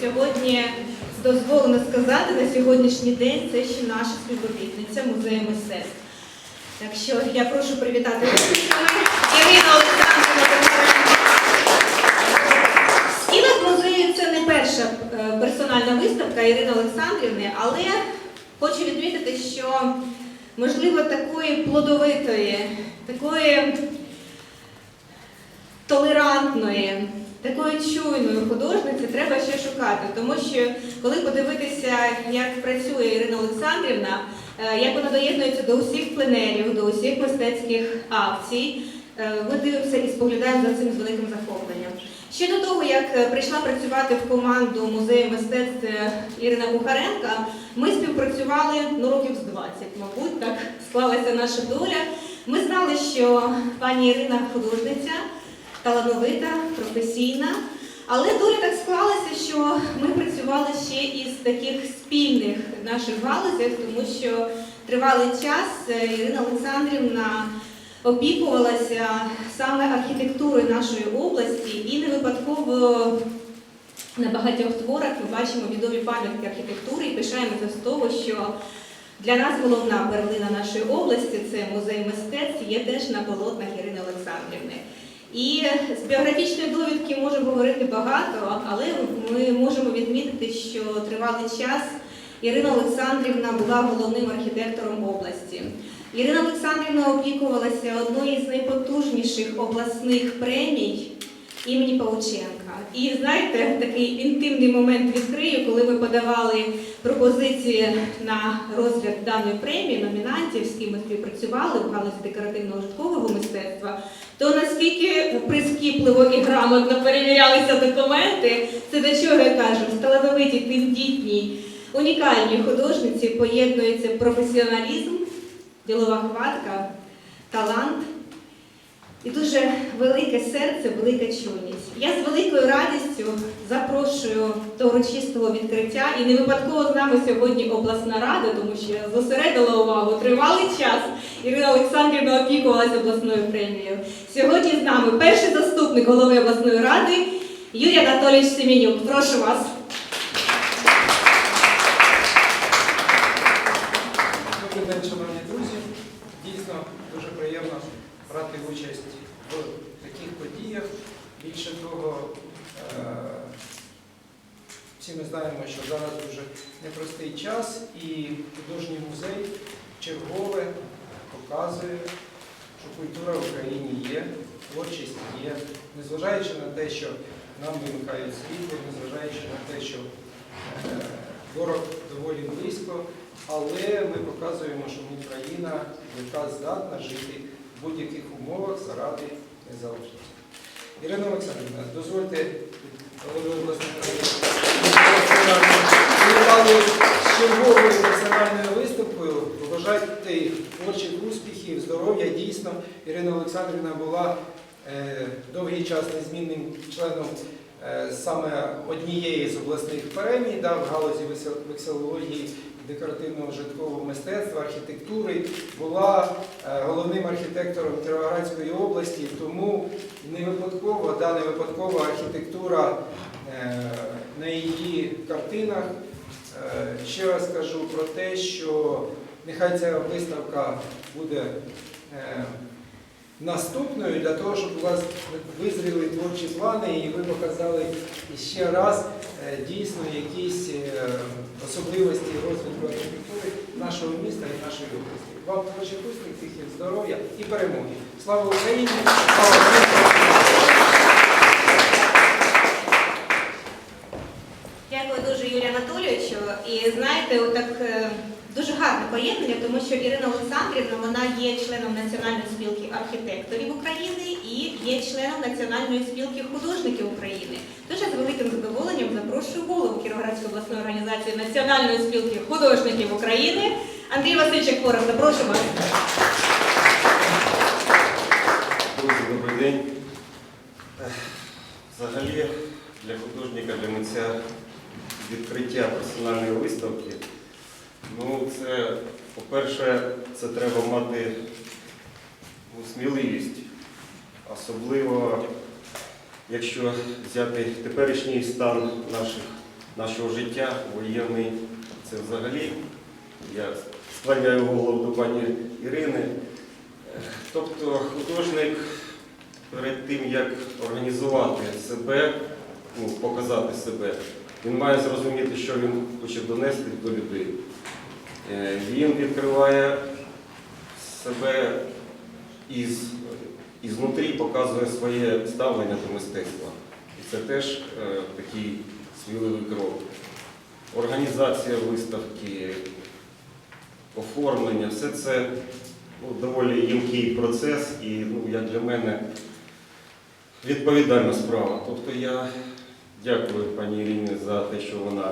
сьогодні дозволено сказати на сьогоднішній день це ще наша співробітниця музею мистецтв. Так що я прошу привітати Ірина Олександрівна. В стінах музею це не перша е, персональна виставка Ірини Олександрівни, але хочу відмітити, що можливо такої плодовитої, такої толерантної, такої чуйної художниці треба ще шукати, тому що коли подивитися, як працює Ірина Олександрівна, е, як вона доєднується до усіх пленерів, до усіх мистецьких акцій, е, ми дивимося і споглядаємо за цим з великим захопленням. Ще до того, як е, прийшла працювати в команду музею мистецтв е, Ірина Кухаренка, ми співпрацювали ну, років з 20, мабуть, так склалася наша доля. Ми знали, що пані Ірина художниця, талановита, професійна. Але доля так склалася, що ми працювали ще із таких спільних наших галузях, тому що тривалий час е, Ірина Олександрівна опікувалася саме архітектурою нашої області і не випадково на багатьох творах ми бачимо відомі пам'ятки архітектури і пишаємося з того, що для нас головна перлина нашої області це музей мистецтв, є теж на полотнах Ірини Олександрівни. І з біографічної довідки можу говорити багато, але ми можемо відмітити, що тривалий час Ірина Олександрівна була головним архітектором області. Ірина Олександрівна опікувалася одною з найпотужніших обласних премій імені Павученка. І знаєте, такий інтимний момент відкрию, коли ми подавали пропозиції на розгляд даної премії, номінантів, з ким ми співпрацювали в галузі декоративного житкового мистецтва, то наскільки прискіпливо і грамотно перевірялися документи, це до чого я кажу, в талановитій, тендітній, унікальній художниці поєднується професіоналізм, ділова хватка, талант і дуже велике серце, велика чуйність. Я з великою радістю запрошую до урочистого відкриття і не випадково з нами сьогодні обласна рада, тому що я зосередила увагу тривалий час. Ірина Олександрівна опікувалася обласною премією. Сьогодні з нами перший заступник голови обласної ради Юрій Анатолійович Семенюк. Прошу вас. Добрий день, шановні друзі. Дійсно дуже приємно брати участь в таких подіях. Більше того, е, всі ми знаємо, що зараз дуже непростий час, і художній музей чергове показує, що культура в Україні є, творчість є, незважаючи на те, що нам вимикають світло, незважаючи на те, що е, ворог доволі близько, але ми показуємо, що ми країна, яка здатна жити в будь-яких умовах заради незалежності. Ірина Олександрівна, дозвольте голови обласної ради привітали з черговою національною виставкою. Побажати їй творчих успіхів, здоров'я. Дійсно, Ірина Олександрівна була е, довгий час незмінним членом е, саме однієї з обласних премій да, в галузі і декоративного житкового мистецтва, архітектури, була е, головним архітектором Кіровоградської області, тому не випадково, да, не випадкова архітектура е, на її картинах. Е, Ще раз кажу про те, що нехай ця виставка буде е, наступною для того, щоб у вас визріли творчі плани і ви показали ще раз е, дійсно якісь особливості розвитку архітектури нашого міста і нашої області. Вам творчих успіхів, здоров'я і перемоги. Слава Україні! Слава Україні! Дякую дуже Юрію Анатолійовичу. І знаєте, отак е, дуже гарне поєднання, тому що Ірина Олександрівна вона є членом Національної спілки архітекторів України і є членом Національної спілки художників України. Я з великим задоволенням запрошую голову Кіровоградської обласної організації Національної спілки художників України Андрій Васильчик Хоров. Запрошую вас. Добрий день. Взагалі для художника, для митця відкриття персональної виставки. Ну, це, по-перше, це треба мати ну, сміливість, особливо якщо взяти теперішній стан наших, нашого життя, воєнний, це взагалі, я склоняю голову до пані Ірини. Тобто художник перед тим, як організувати себе, ну, показати себе, він має зрозуміти, що він хоче донести до людей. Е, Він відкриває себе із, ізнутрі, показує своє ставлення до мистецтва. І це теж е, такий сміливий крок. Організація виставки, оформлення, все це ну, доволі їмкий процес і, ну, як для мене, відповідальна справа. Тобто я дякую пані Ірині за те, що вона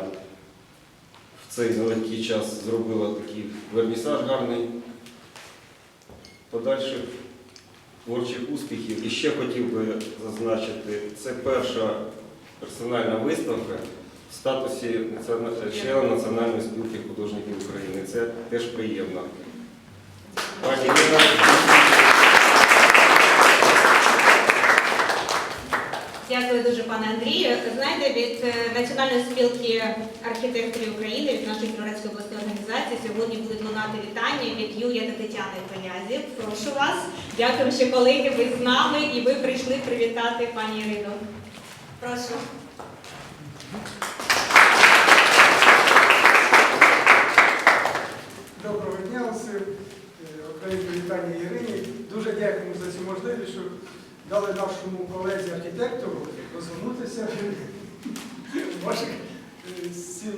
в цей нелегкий час зробила такий вернісаж гарний. Подальших творчих успіхів. І ще хотів би зазначити, це перша персональна виставка в статусі націона- члена Національної спілки художників України. Це теж приємно. Пані Ірина, Дякую дуже, пане Андрію. Знаєте, від е, Національної спілки архітекторів України, від нашої Кіровоградської обласної організації, сьогодні будуть лунати вітання від Юрія та Тетяни Конязів. Прошу вас. Дякую, що колеги ви з нами і ви прийшли привітати пані Ірину. Прошу. Доброго дня усім. Е, Окремі вітання Ірині. Дуже дякуємо за цю можливість, дали нашому колезі архітектору розвернутися в ваших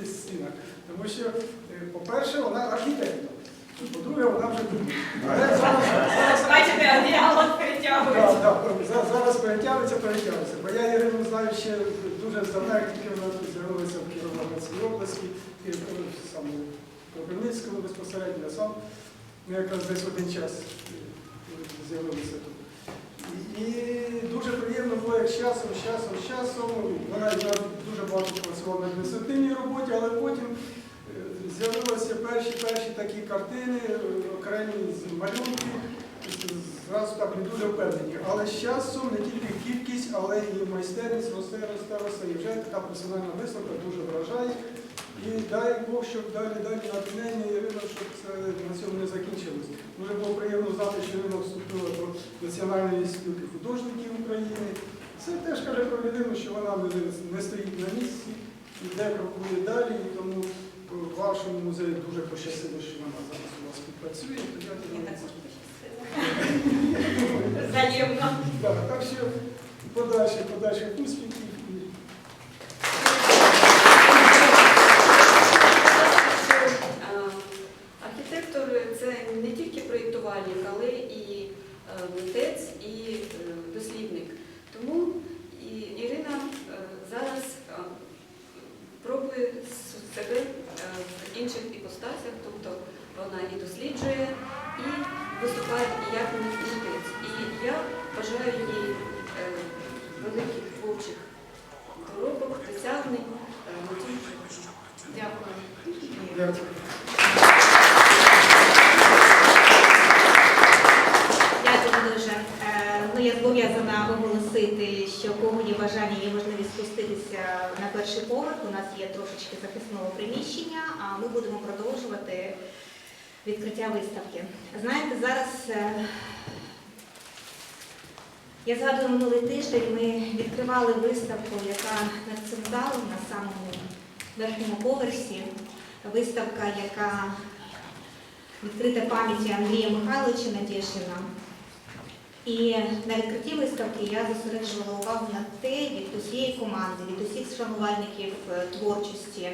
стінах. Тому що, е, по-перше, вона архітектор. По-друге, вона вже. Зараз, перетягується. зараз перетягується, перетягується. Бо я Ірину знаю ще дуже здавна, як тільки вона тут з'явилася в Кіровоградській області, і саме в Кропивницькому безпосередньо, а сам ну, якраз десь один час е, з'явилася тут. І, дуже приємно було, як з часом, з часом, з часом. Вона дуже багато працювала на адміністративній роботі, але потім е, з'явилися перші перші такі картини, е, окремі малюнки. Зразу так не дуже впевнені. Але з часом не тільки кількість, але і майстерність росте, росте, росте. І вже така персональна виставка дуже вражає. І дай Бог, щоб далі, далі натхнення Ірина, щоб це на цьому не закінчилось. Дуже було приємно знати, що Ірина вступила до Національної спілки художників України. Це теж каже про людину, що вона не, стоїть на місці, йде крокує далі, і тому в вашому музеї дуже пощастило, що вона зараз у вас співпрацює. То я Я також пощастила. Взаємно. Так, що подальших, подальших успіхів. і Е, Архітектор це не тільки проєктувальник, але і е, митець, і е, дослідник. Тому Ірина е, зараз е, пробує себе е, в інших іпостасях, тобто вона і досліджує, і виступає як митець. І я бажаю їй е, великих творчих доробок, досягнень, е. Дякую дуже. Е, Ну, я зобов'язана оголосити, що у кого є бажання і можливість спуститися на перший поверх. У нас є захисного приміщення, а ми будемо продовжувати відкриття виставки. Знаєте, зараз е, я згадую минулий тиждень. Ми відкривали виставку, яка цим залом на самому верхньому поверсі. Виставка, яка відкрита пам'яті Андрія Михайловича Надєшина. І на відкритті виставки я зосереджувала увагу на те від усієї команди, від усіх шанувальників е, творчості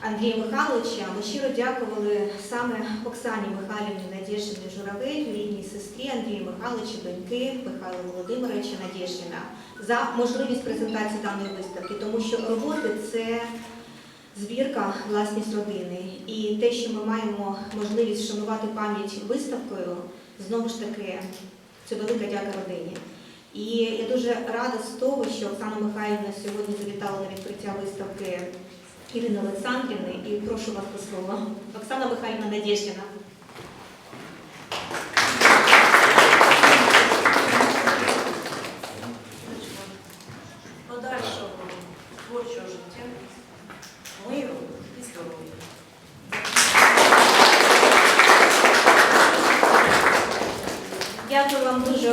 Андрія Михайловича. Ми щиро дякували саме Оксані Михайлівні Надєшині Журавель, рідній сестрі Андрія Михайловича, доньки Михайла Володимировича Надєшина за можливість презентації даної виставки, тому що роботи це збірка власність родини. І те, що ми маємо можливість вшанувати пам'ять виставкою, знову ж таки, це велика дяка родині. І я дуже рада з того, що Оксана Михайлівна сьогодні завітала на відкриття виставки Ірини Олександрівни. І прошу вас до слова. Оксана Михайлівна Надєждіна.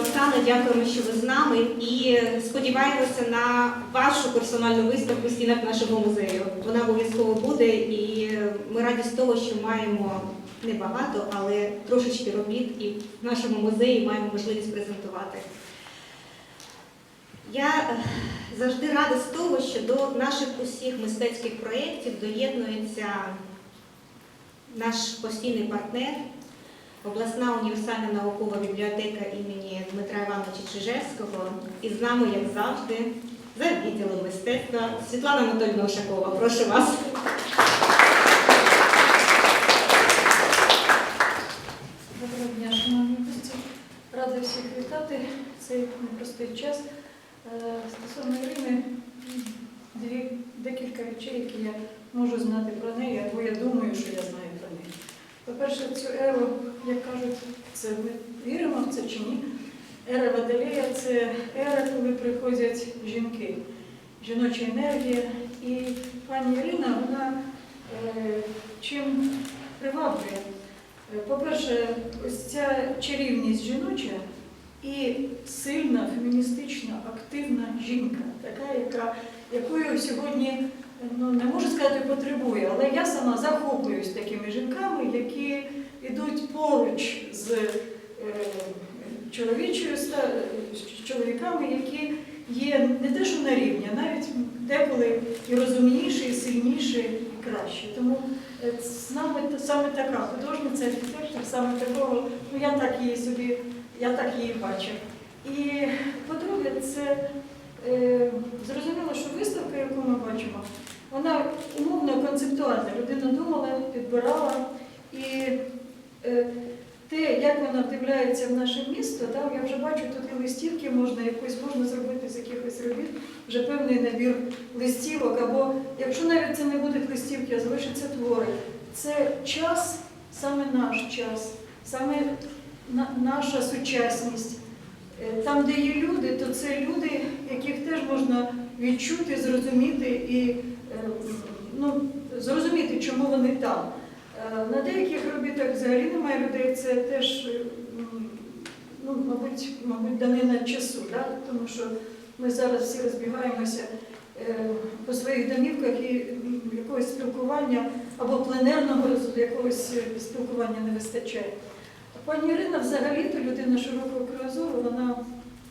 Оксано, дякуємо, що ви з нами і сподіваємося на вашу персональну виставку в стінах нашого музею. Вона обов'язково буде, і ми раді з того, що маємо небагато, але трошечки робіт і в нашому музеї маємо можливість презентувати. Я е, завжди рада з того, що до наших усіх мистецьких проєктів доєднується наш постійний партнер, обласна універсальна наукова бібліотека імені Дмитра Івановича Чижевського. І з нами, як завжди, за відділом мистецтва Світлана Анатольовна Ушакова. Прошу вас. Доброго дня, шановні гості. Рада всіх вітати. Цей непростий час. Е, Стосовно Ірини, дві, декілька речей, які я можу знати про неї, або я думаю, що я знаю про неї. По-перше, цю еру, як кажуть, це ми віримо в це чи ні. Ера Водолея це ера, коли приходять жінки, жіноча енергія. І пані Ірина, вона е, чим приваблює. Е, По-перше, ось ця чарівність жіноча і сильна, феміністична, активна жінка, така, яка, якою сьогодні ну, не можу сказати потребує, але я сама захоплююсь такими жінками, які йдуть поруч з е, чоловічою з чоловіками, які є не те, що на рівні, а навіть деколи і розумніші, і сильніші, і кращі. Тому Е, Саме, саме така художниця, архітектор, саме такого, ну я так її собі, я так її бачу. І по-друге, це е, зрозуміло, що виставка, яку ми бачимо, вона умовно концептуальна. Людина думала, підбирала. І е, те, як вона вдивляється в наше місто, так, я вже бачу, тут і листівки можна, якось можна зробити з якихось робіт, вже певний набір листівок, або якщо навіть це не будуть листівки, а залишаться твори. Це час, саме наш час, саме наша сучасність. Е, Там, де є люди, то це люди, яких теж можна відчути, зрозуміти і е, ну, зрозуміти, чому вони там. Е, На деяких робітах взагалі немає людей, це теж, ну, мабуть, мабуть, данина часу, да? тому що ми зараз всі розбігаємося по своїх домівках і якогось спілкування або пленерного якогось спілкування не вистачає. Пані Ірина взагалі-то людина широкого кругозору, вона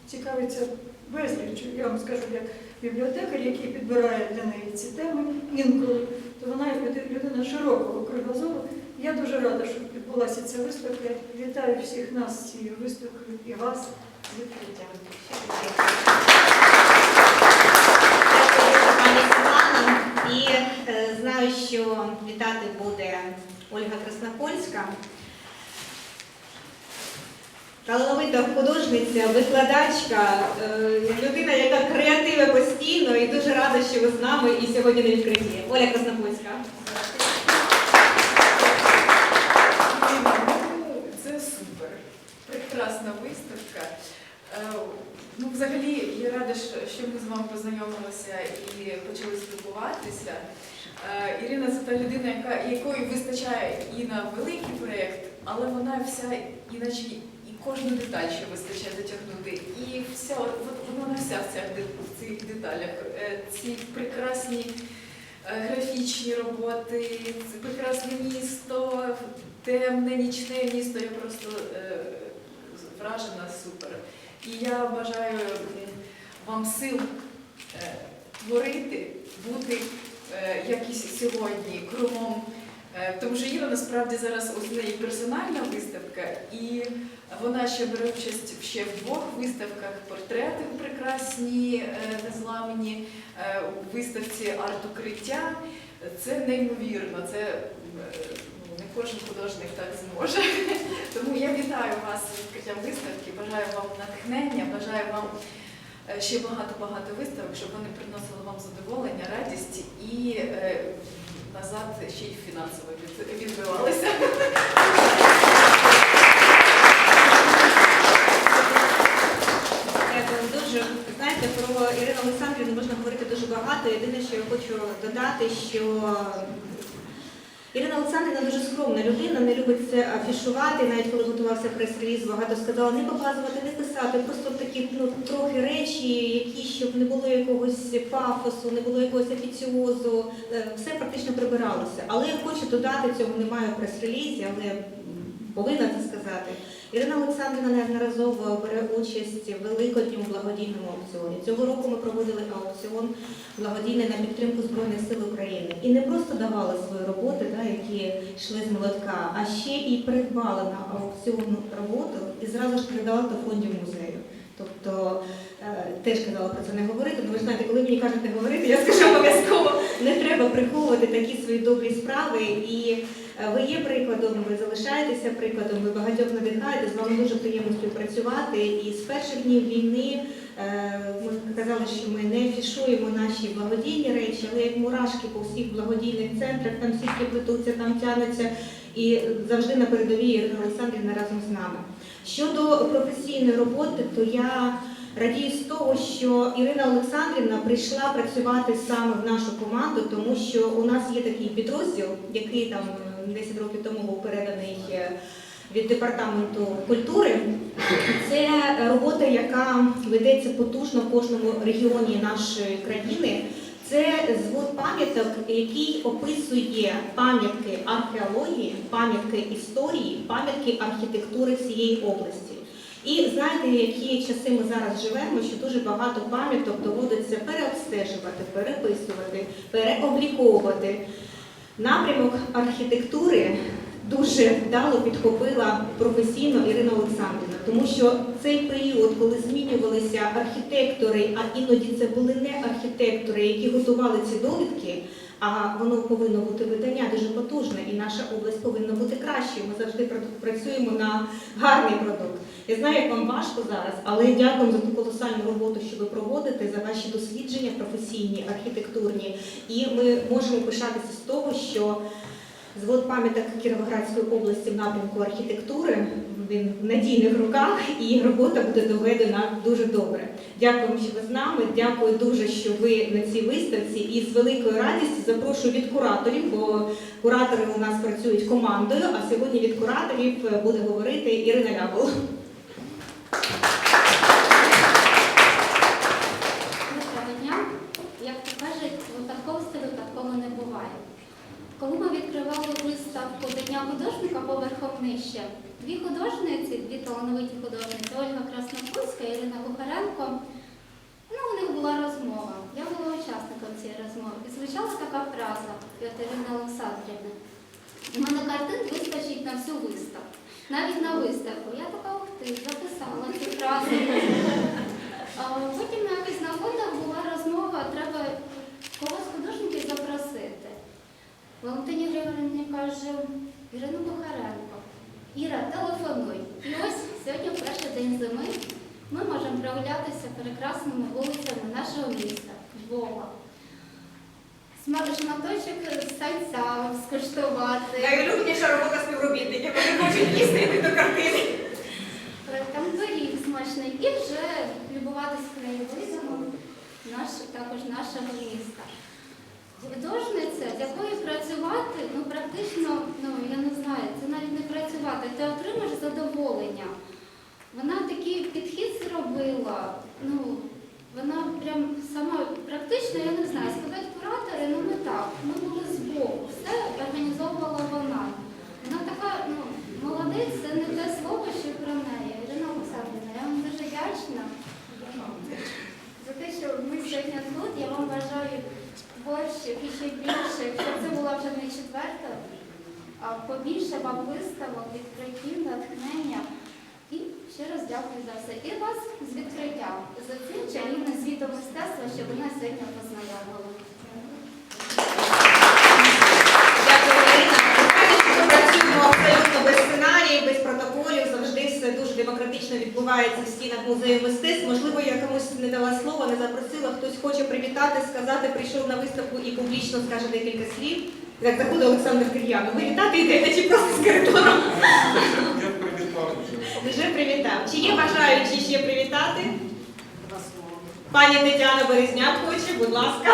цікавиться безліч. Я вам скажу, як бібліотекар, який підбирає для неї ці теми інколи, то вона людина широкого кругозору. Я дуже рада, що відбулася ця виставка. Вітаю всіх нас з цією виставкою і вас з відкриттям. І е, знаю, що вітати буде Ольга Краснопольська. Талановита художниця, викладачка, е, людина, яка креативе постійно і дуже рада, що ви з нами і сьогодні на відкритті. Оля Краснопольська. Це супер. Прекрасна виставка. Е, Ну, взагалі, я рада, що ми з вами познайомилися і почали спілкуватися. Е, Ірина це та людина, якої вистачає і на великий проєкт, але вона вся, іначе кожну деталь ще вистачає затягнути. І вся, вона вся в цих, в цих деталях. Е, Ці прекрасні е, графічні роботи, це прекрасне місто, темне, нічне місто. Я просто е, вражена супер. І я бажаю вам сил творити, бути як і сьогодні, кругом. Е, Тому що Іра насправді зараз у неї персональна виставка, і вона ще бере участь ще в двох виставках портрети прекрасні, е, незламні, е, у виставці арт-укриття. Це неймовірно, це ну, не кожен художник так зможе. Тому я вітаю вас з відкриттям виставки, бажаю вам натхнення, бажаю вам ще багато-багато виставок, щоб вони приносили вам задоволення, радість і назад ще й фінансово від- відбивалися. Дуже. Знаєте, про Ірину Олександрівну можна говорити дуже багато. Єдине, що я хочу додати, що Ірина Олександрівна дуже скромна людина, не любить це афішувати. Навіть коли готувався прес-реліз, багато сказала не показувати, не писати, просто такі ну, трохи речі, які щоб не було якогось пафосу, не було якогось офіціозу. Е, Все практично прибиралося. Але я хочу додати, цього немає в прес-релізі, але повинна це сказати. Ірина Олександрівна неодноразово бере участь в великодньому благодійному аукціоні. Цього року ми проводили аукціон благодійний на підтримку Збройних сил України. І не просто давали свої роботи, да, які йшли з молотка, а ще і придбали на аукціонну роботу і зразу ж передали до фондів музею. Тобто теж казала про це не говорити, але ви знаєте, коли мені кажуть не говорити, я скажу обов'язково, не треба приховувати такі свої добрі справи. І е, ви є прикладом, ви залишаєтеся прикладом, ви багатьох надихаєте, з вами дуже приємно співпрацювати. І з перших днів війни е, ми казали, що ми не фішуємо наші благодійні речі, але як мурашки по всіх благодійних центрах, там сітки плетуться, там тянуться. І завжди на передовій Ірина Олександрівна разом з нами. Щодо професійної роботи, то я радію з того, що Ірина Олександрівна прийшла працювати саме в нашу команду, тому що у нас є такий підрозділ, який там е, 10 років тому був переданий е, від департаменту культури. Це робота, яка ведеться потужно в кожному регіоні нашої країни. Це звод пам'яток, який описує пам'ятки археології, пам'ятки історії, пам'ятки архітектури всієї області. І знаєте, які часи ми зараз живемо, що дуже багато пам'яток доводиться переобстежувати, переписувати, переобліковувати. Напрямок архітектури дуже вдало підхопила професійно Ірина Олександрівна, тому що цей період, коли змінювалися архітектори, а іноді це були не архітектори, які готували ці довідки, а воно повинно бути видання дуже потужне, і наша область повинна бути кращою. Ми завжди працюємо на гарний продукт. Я знаю, як вам важко зараз, але дякую за ту колосальну роботу, що ви проводите, за ваші дослідження професійні, архітектурні. І ми можемо пишатися з того, що звод пам'яток Кіровоградської області в напрямку архітектури він в надійних руках і робота буде доведена дуже добре. Дякую, що ви з нами. Дякую дуже, що ви на цій виставці. І з великою радістю запрошую від кураторів, бо куратори у нас працюють командою. А сьогодні від кураторів буде говорити Ірина Лябол. Доброго дня. Як то кажуть, випадковості випадково не буває. Коли ми відкривали виставку до Дня художника поверхом дві художниці, дві талановиті художниці Ольга Краснопольська і Ірина Кухаренко, ну, у них була розмова. Я була учасником цієї розмови. І звучала така фраза від Ірини Олександрівни. У мене картин вистачить на всю виставку. Навіть на виставку. Я така ух ти, записала цю фразу. Потім на якось була розмова, треба когось художників запросити. Валентині Григорівні каже, Ірину Бухаренко, Іра, телефонуй. І ось сьогодні, перший день зими, ми можемо прогулятися прекрасними вулицями нашого міста, Львова. Смак- Шматочок сальця скуштувати. Найулюбленіша робота співробітників, вони хочуть їсти до картини. Там пиріг смачний і вже любуватися краєвидом наш, також нашого міста. Художниця, з якою працювати, ну практично, ну я не знаю, це навіть не працювати, ти отримаєш задоволення. Вона такий підхід зробила, ну вона прям сама практично, я не знаю, сказати куратори, ну не так. Ми були збоку, все організовувала вона. Вона така, ну, молодець, це не те слово, що про неї. Ірина Олександрівна, я вам дуже вдячна за те, що ми сьогодні тут. Я вам бажаю творчих і ще більше, якщо це була вже не четверта, а побільше вам виставок, відкриттів, натхнення. Ще раз дякую за все. І вас з відкриттям за цим чарівним світом мистецтва, що ви нас сьогодні познайомили. Дякую, абсолютно без сценаріїв, без протоколів. Завжди все дуже демократично відбувається в стінах музею мистецтв. Можливо, я комусь не дала слова, не запросила. Хтось хоче привітати, сказати, прийшов на виставку і публічно скаже декілька слів. Як заходить Олександр Кир'янов. Ви вітати йдете чи просто з коридором? Вже привітав. Чи є бажаючі ще привітати? Пані Тетяна Березняк хоче, будь ласка.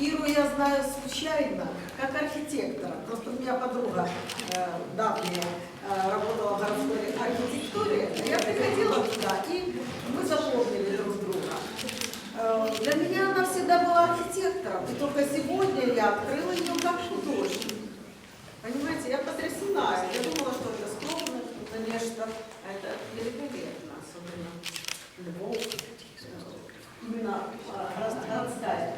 Иру я знаю случайно, как архитектора. Просто у меня подруга э, давняя э, работала в городской архитектуре. Я приходила туда, и мы запомнили для меня она всегда была архитектором, и только сегодня я открыла ее как художник. Понимаете, я потрясена. Я думала, что это скромно, это нечто. А это великолепно, особенно Львов. э, Именно а, городская,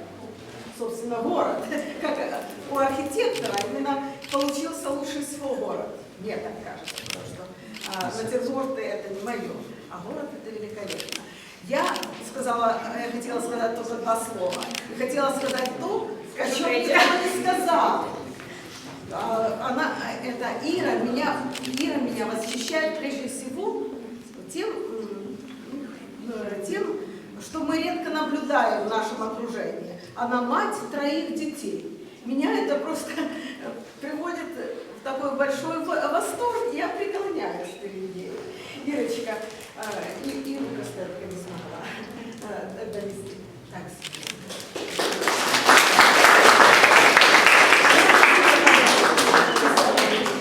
собственно, город. Как э, у архитектора именно получился лучший свой город. Мне так кажется, потому что а, натюрморты это не мое, а город это великолепно. Я сказала, я хотела сказать только два слова. И хотела сказать то, о чем никто не сказал. А, Она, это Ира меня, Ира меня восхищает прежде всего тем, тем, что мы редко наблюдаем в нашем окружении. Она мать троих детей. Меня это просто приводит в такой большой восторг, и я преклоняюсь перед ней. Ирочка, э, и, Иру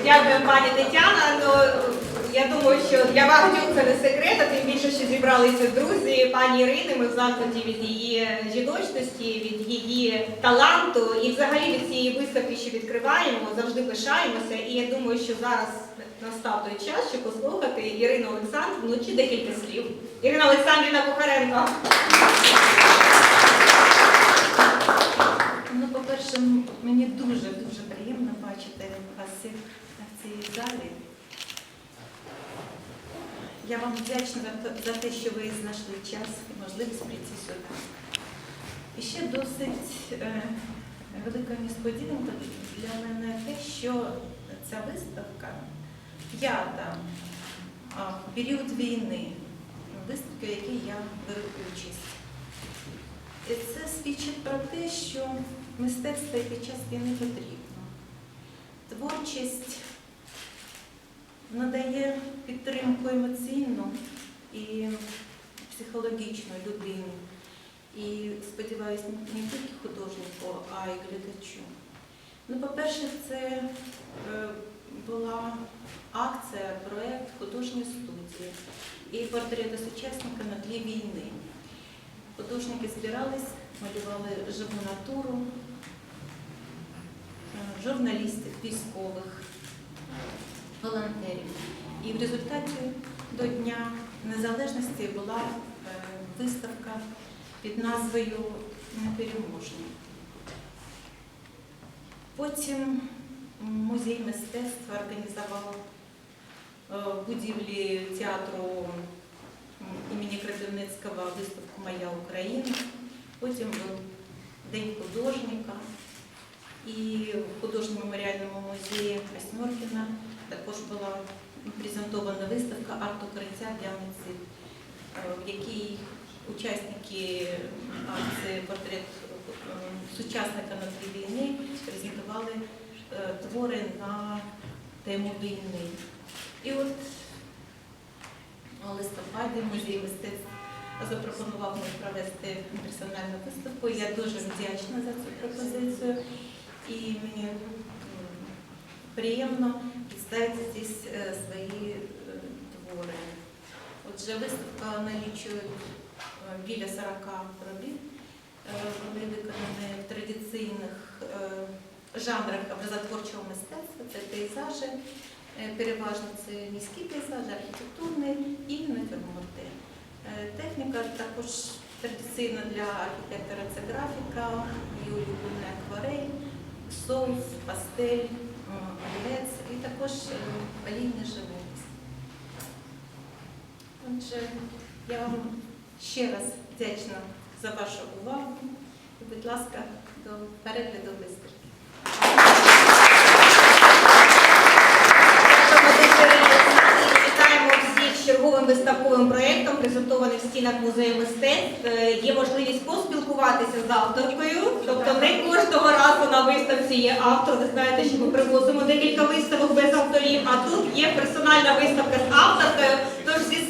Дякую, пані Тетяна. Ну, я думаю, що для багатьох це не секрет, а тим зібралися друзі пані Ірини. Ми в захваті від її жіночності, від її таланту і взагалі від цієї виставки, що відкриваємо, завжди пишаємося. І я думаю, що зараз настав той час, щоб послухати Ірину Олександрівну чи декілька слів. Ірина Олександрівна Кухаренко. Ну, по-перше, мені дуже-дуже приємно бачити вас всіх в цій залі. Я вам вдячна за те- що ви знайшли час і можливість прийти сюди. І ще досить е, велика несподіванка для мене те, що ця виставка п'ята в період війни, виставка, в якій я беру участь. І це свідчить про те, що мистецтво під час війни потрібно. Творчість надає підтримку емоційну і психологічну людині. І сподіваюся, не тільки художнику, а й глядачу. Ну, по-перше, це е, була акція, проєкт художньої студії і портрети сучасника на тлі війни. Художники збирались, малювали живу натуру, е, журналістів, військових, волонтерів. І в результаті до Дня Незалежності була е, виставка під назвою Непереможні. Потім музей мистецтва організував е, будівлі театру імені Кропивницького виставку Моя Україна. Потім був День художника. І в художньому меморіальному музеї Осьмеркіна також була презентована виставка арт-укриття для митців, е, в якій учасники акції портрет е, сучасника на тлі війни презентували е, твори на тему війни. І от у листопаді музей мистецтв запропонував мені провести персональну виставку. Я дуже вдячна за цю пропозицію. І мені приємно представити здесь свої е, твори. Отже, виставка налічує е, біля 40 робіт. Е, Вони виконані в традиційних жанрах образотворчого мистецтва. Це пейзажі, переважно це міські пейзажі, архітектурні і натюрморти. Техніка також традиційна для архітектора це графіка, і улюблена акварель, соус, пастель, м, і також паління олійний живопис. Отже, я вам ще раз вдячна за вашу увагу і, будь ласка, до перегляду виставки. Черговим виставковим проєктом, презентованим в стінах музею мистецтв. Е, Є можливість поспілкуватися з авторкою, тобто не кожного разу на виставці є автор. Ви знаєте, що ми привозимо декілька виставок без авторів, а тут є персональна виставка з авторкою. Тож зі